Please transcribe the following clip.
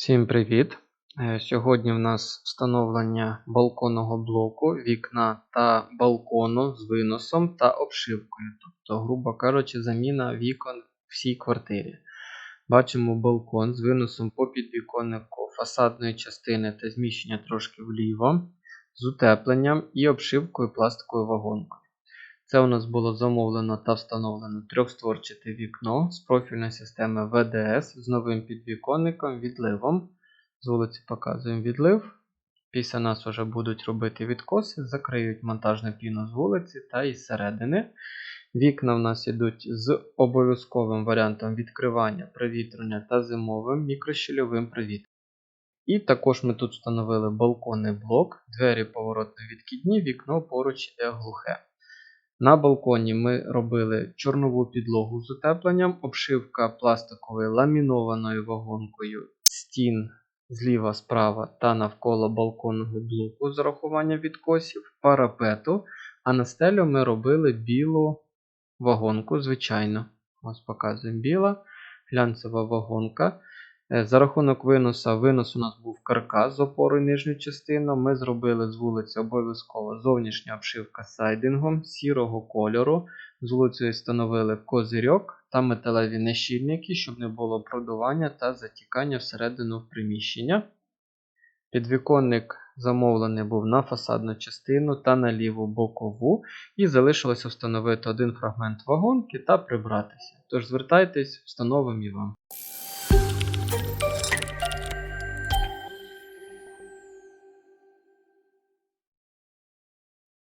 Всім привіт! Е, Сьогодні в нас встановлення балконного блоку, вікна та балкону з виносом та обшивкою. Тобто, грубо кажучи, заміна вікон в всій квартирі. Бачимо балкон з виносом по підвіконнику фасадної частини та зміщення трошки вліво, з утепленням і обшивкою пластиковою вагонкою. Це у нас було замовлено та встановлено трьохстворчате вікно з профільної системи ВДС з новим підвіконником, відливом. З вулиці показуємо відлив. Після нас вже будуть робити відкоси, закриють монтажну піну з вулиці та із середини. Вікна в нас йдуть з обов'язковим варіантом відкривання, провітрення та зимовим мікрощільовим провітренням. І також ми тут встановили балконний блок, двері поворотно відкидні, вікно поруч іде глухе. На балконі ми робили чорнову підлогу з утепленням, обшивка пластиковою ламінованою вагонкою стін зліва, справа та навколо балконного блоку з урахуванням відкосів, парапету. А на стелю ми робили білу вагонку, звичайно. Ось показуємо біла, глянцева вагонка. Е, За рахунок виносу, винос у нас був каркас з опорою нижню частину. Ми зробили з вулиці обов'язково зовнішня обшивка сайдингом сірого кольору. З вулицею встановили козирьок та металеві нещільники, щоб не було продування та затікання всередину приміщення. Підвіконник замовлений був на фасадну частину та на ліву бокову, і залишилося встановити один фрагмент вагонки та прибратися. Тож звертайтесь, встановимо і вам.